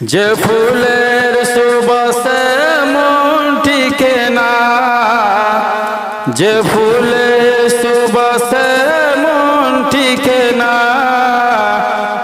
যে ফুলের সুবাসে মন টিকে না, যে ফুলের সুবাসে মন টিকে না,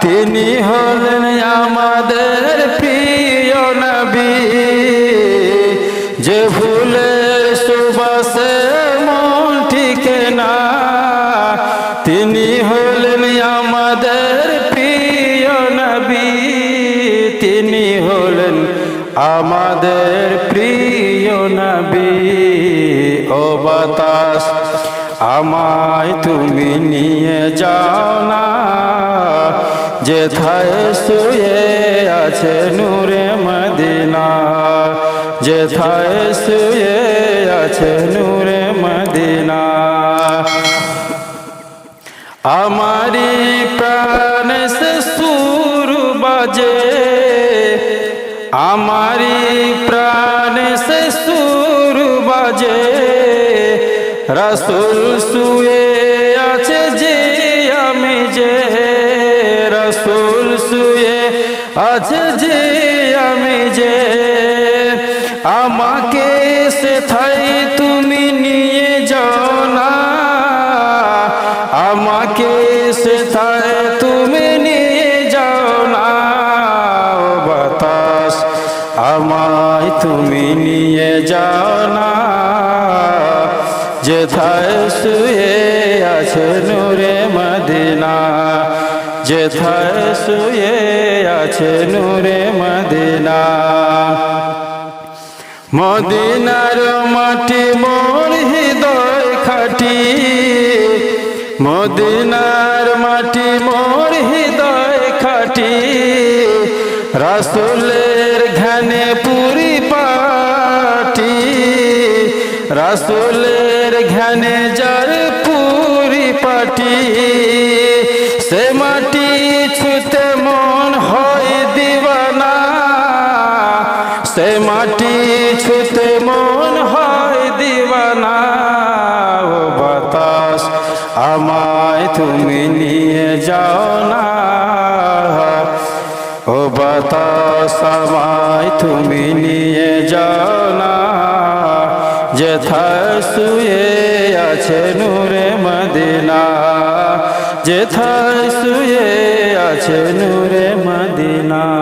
তিনি হলেন আমাদের প্রিয় নবী। যে ফুলের সুবাসে মন টিকে না, তিনি আমাদের প্রিয় নবী ও বাতাস, আমায় তুমি নিয়ে যাও না। যেথায় শুয়ে আছে নূরে মদিনা, যেথায় শুয়ে আছে নূরে মদিনা। আমারি প্রাণ সে সুর বাজে। আমারি প্রাণ সে সুর বাজে, রসুল শুয়ে আছে যে আমি যে, রসুল শুয়ে আছে যে আমি যে। আমাকে সে থাই তুমি নিয়ে যাও না, আমাকে সেথায় তুমি আমায় তুমি নিয়ে না। যেথায় শুয়ে আছে নূরে মদিনা, যেথায় শুয়ে আছে নূরে মদিনা। মদিনার মাটি মোর হৃদয় খাটি, মদিনার মাটি মোর হৃদয় খাটি। রাসুলের রাসুলের ঘানে যার পুরি পাটি, সে মাটি ছুতে মন হয় দিবানা। সে মাটি ছুতে মন হয় দিবানা। ও বাতাস আমায় তুমি নিয়ে যাও না। ও বাতাস আমায় তুমি নিয়ে যাও যেথায় শুয়ে আছে নূরে মদিনা যেথায় শুয়ে আছে নূরে মদিনা।